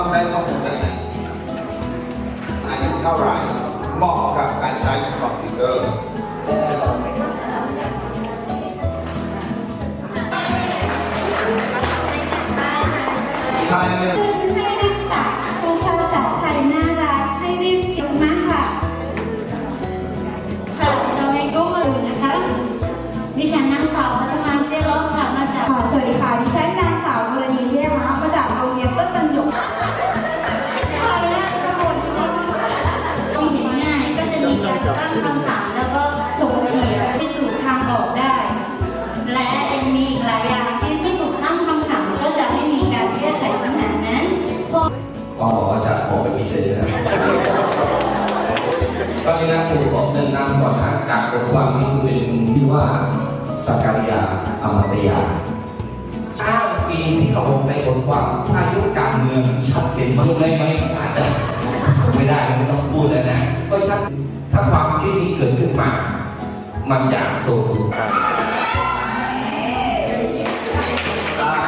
เราจะต้องได้ข้อมูลจากไหนอายุเท่าไหร่เหมาะกับการใช้คอมพิวเตอร์ภายในให้รีบตัดเป็นภาษาไทยน่ารักให้รีบจิบมากค่ะค่ะสวัสดีก็มาดูนะคะดิฉันนางสาว ตั้งคำถามแล้วก็ถกเถียงไปสู่ทางออกได้ และยังมีอีกหลายอย่างที่ไม่ถูกตั้งคำถามก็จะไม่มีการแก้ไขปัญหานั้นเพราะก็บอกว่าจะออกไปมีเซอร์นะตอนนี้นะครูขอเดินนำก่อนนะจากบทความนี้คือเป็นชื่อว่าสักการยาอมตยาห้าปีที่เขาลงในบทความอายุการเมืองชัดเจนมากยกได้ไหมอาจจะไม่ได้ไม่ต้องพูดแล้วนะเพราะชัดถ้าความคิดนี้เกิดขึ้นมา มันจะส่งกัน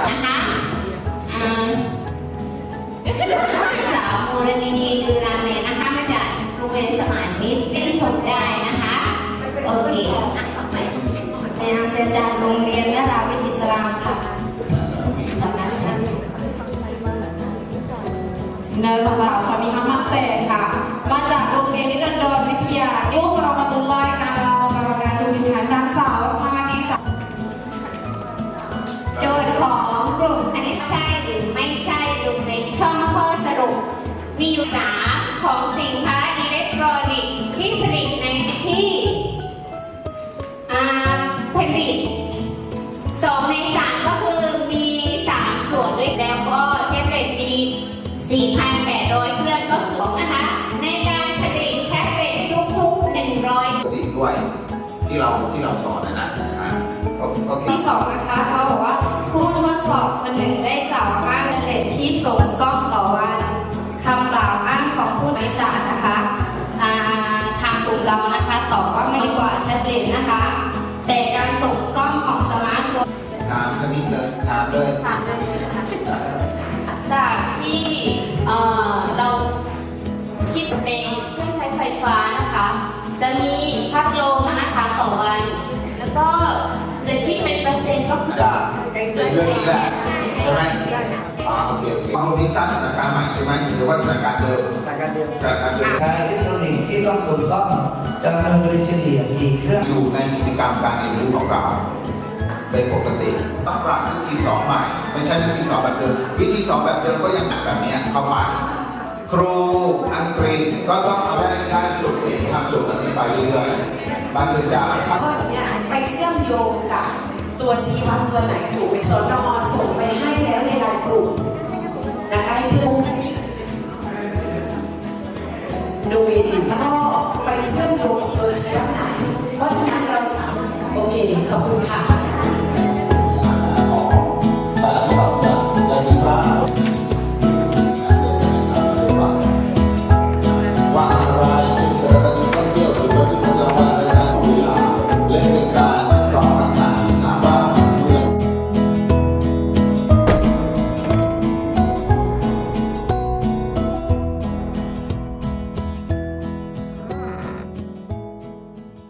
นะคะอ่าสาวโมรณีคือรามเมนนะคะมาจากโรงเรียนสมานมิตรได้ชมได้นะคะ โอเคอะต่อไปในนามเสียจากโรงเรียนนาราวิทย์อิสลามค่ะต่อมาสิเนยมาสามีฮัมมัด มีอยู่สามของสินค้าอิเล็กทรอนิกส์ที่ผลิตในที่ผลิตสองในสามก็คือมีสามส่วนด้วยแล้วก็แท็บเล็ตมี 4,800 เครื่องก็คือนะคะ ในการผลิตแท็บเล็ตทุกๆ 100ติดด้วยที่เราที่เราสอนนะนะอ่าโอโอเคที่สองนะคะเขาบอกว่าผู้ทดสอบคนหนึ่งได้กล่าวอ้างเลทที่ส่งซ่อมต่อ ถามคณิตเลยถามเลยถามได้เลยนะคะจากที่เอ่อเราคิดเป็นเครื่องใช้ไฟฟ้านะคะ จะมีพัดลมนะคะต่อวัน แล้วก็จะคิดเป็นเปอร์เซ็นต์ก็คือจะเป็นเรื่องนี้แหละใช่ไหมอ่าโอเคโอเคความนี้สร้างสถานการณ์ใหม่ใช่ไหมหรือว่าสถานการณ์เดิมสถานการณ์เดิมสถานการณ์เดิมขายอิเล็กทรอนิกส์ที่ต้องส่งซ่อมจำนวนโดยเฉลี่ยกี่เครื่องอยู่ในกิจกรรมการเรียนรู้ของเรา เป็นปกติต้องปรับวิธีสอนใหม่ ไม่ใช่วิธีสอนแบบเดิมวิธีสอนแบบเดิมก็ยังหนักแบบนี้เข้าไปครูอังกฤษก็ต้องเอาได้ได้จุดเด่นทำจุดอันนี้ไปเรื่อยๆบางทีจะข้อนี้ไปเชื่อมโยงกับตัวชี้วัดตัวไหนถูกไหมสนส่งไปให้แล้วในรายกลุ่มนะคะให้เพื่อนดูวินก็ไปเชื่อมโยงกับตัวชี้วัดไหน เพราะฉะนั้นเราสามโอเคขอบคุณค่ะ